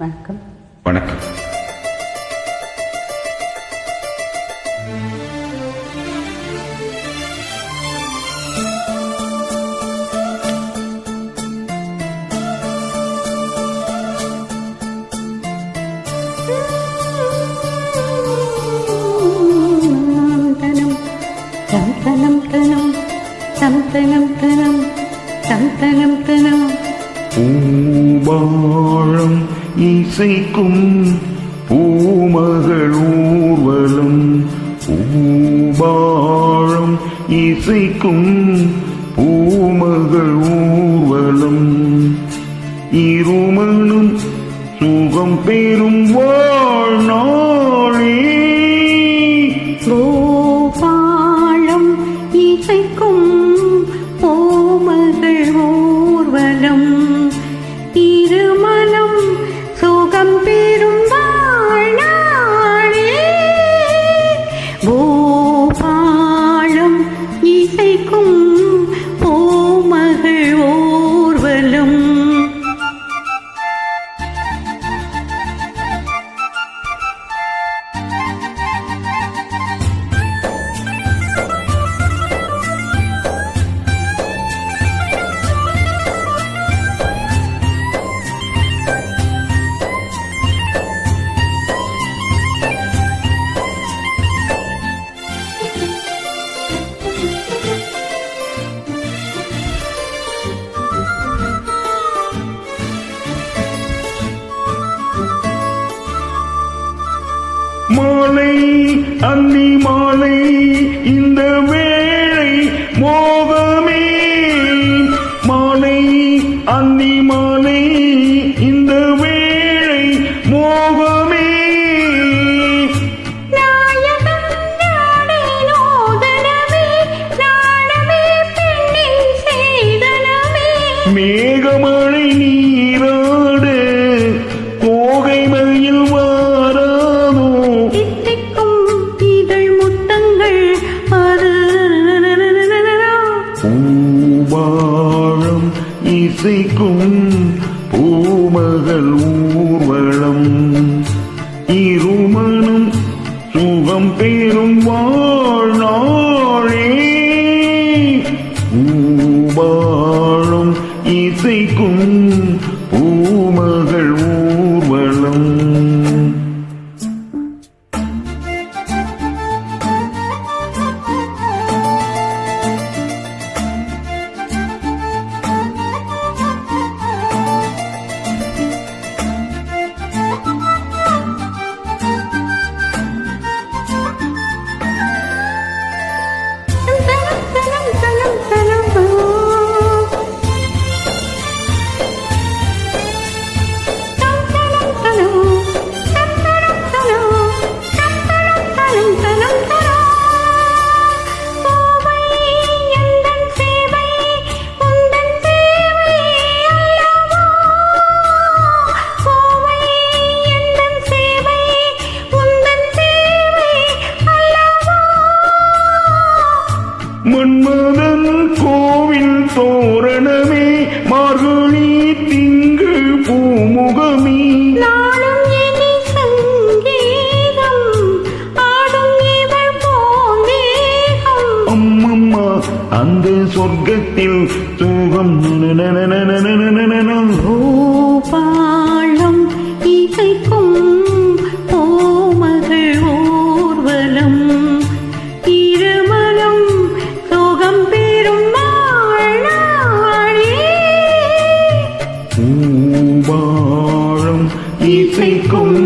வணக்கம் வணக்கம் തനം തനം തനം തനം തനം തനം തനം. பூபாழம் இசைக்கும் பூமகள் ஊர்வலம். பூபாழம் இசைக்கும் பூமகள் ஊர்வலம். இரு மாலை அந்தி மாலை இந்த வேளை மோகமே. மாலை அந்தி மாலை இந்த வேளை மோகமே. மேகமழை நீராடு இசைக்கும் பூமகள் ஊர் அந்த சொர்க்கத்தில் தூகம் பாழம் இசைக்கும் ஓமகள் ஊர்வலம் இருமலம் சோகம் பெறும் வாழம் இசைக்கும்